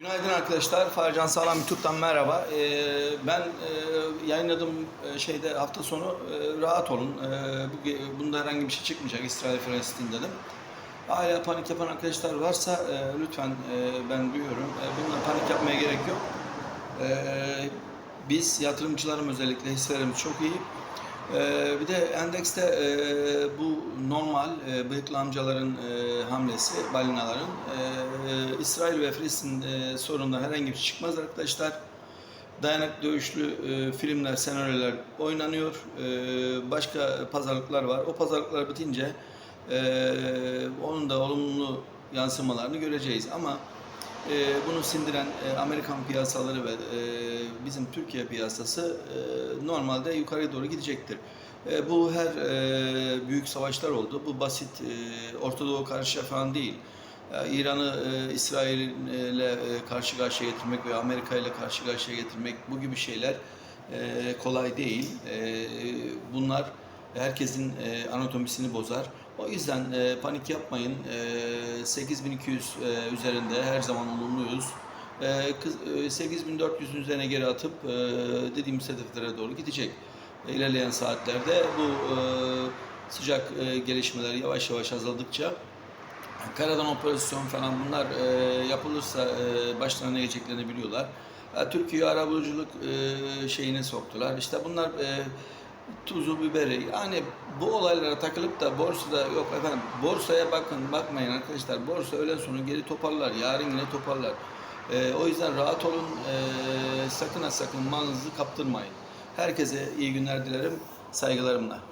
Günaydın arkadaşlar. Farcan Sağlam YouTube'dan merhaba. Ee, ben e, yayınladığım e, şeyde hafta sonu e, rahat olun. E, bu, bunda herhangi bir şey çıkmayacak İsrail Filistin dedim. Hala panik yapan arkadaşlar varsa e, lütfen e, ben duyuyorum. E, bundan panik yapmaya gerek yok. E, biz yatırımcılarım özellikle hisselerimiz çok iyi. Ee, bir de endekste e, bu normal e, bıyıklı amcaların e, hamlesi, balinaların. E, e, İsrail ve Filistin e, sorununda herhangi bir şey çıkmaz arkadaşlar. Dayanıklı dövüşlü e, filmler, senaryolar oynanıyor. E, başka pazarlıklar var. O pazarlıklar bitince e, onun da olumlu yansımalarını göreceğiz. Ama e, bunu sindiren e, Amerikan piyasaları ve e, bizim Türkiye piyasası e, normalde yukarıya doğru gidecektir. E, bu her e, büyük savaşlar oldu. Bu basit e, Orta Doğu karşı falan değil. İran'ı e, İsrail'le e, karşı karşıya getirmek veya Amerika ile karşı karşıya getirmek bu gibi şeyler e, kolay değil. E, bunlar herkesin e, anatomisini bozar. O yüzden e, panik yapmayın. E, 8200 e, üzerinde her zaman olumluyuz. E, kız- e, 8400'ün üzerine geri atıp e, dediğimiz hedeflere doğru gidecek. E, ilerleyen saatlerde bu e, sıcak e, gelişmeler yavaş yavaş azaldıkça Karadan operasyon falan bunlar e, yapılırsa e, başlarına geleceklerini biliyorlar. E, Türkiye arabuluculuk e, şeyine soktular. İşte bunlar e, tuzu biberi. Yani bu olaylara takılıp da borsada yok efendim borsaya bakın bakmayın arkadaşlar. Borsa öğlen sonu geri toparlar. Yarın yine toparlar. E, o yüzden rahat olun. E, sakın ha sakın malınızı kaptırmayın. Herkese iyi günler dilerim. Saygılarımla.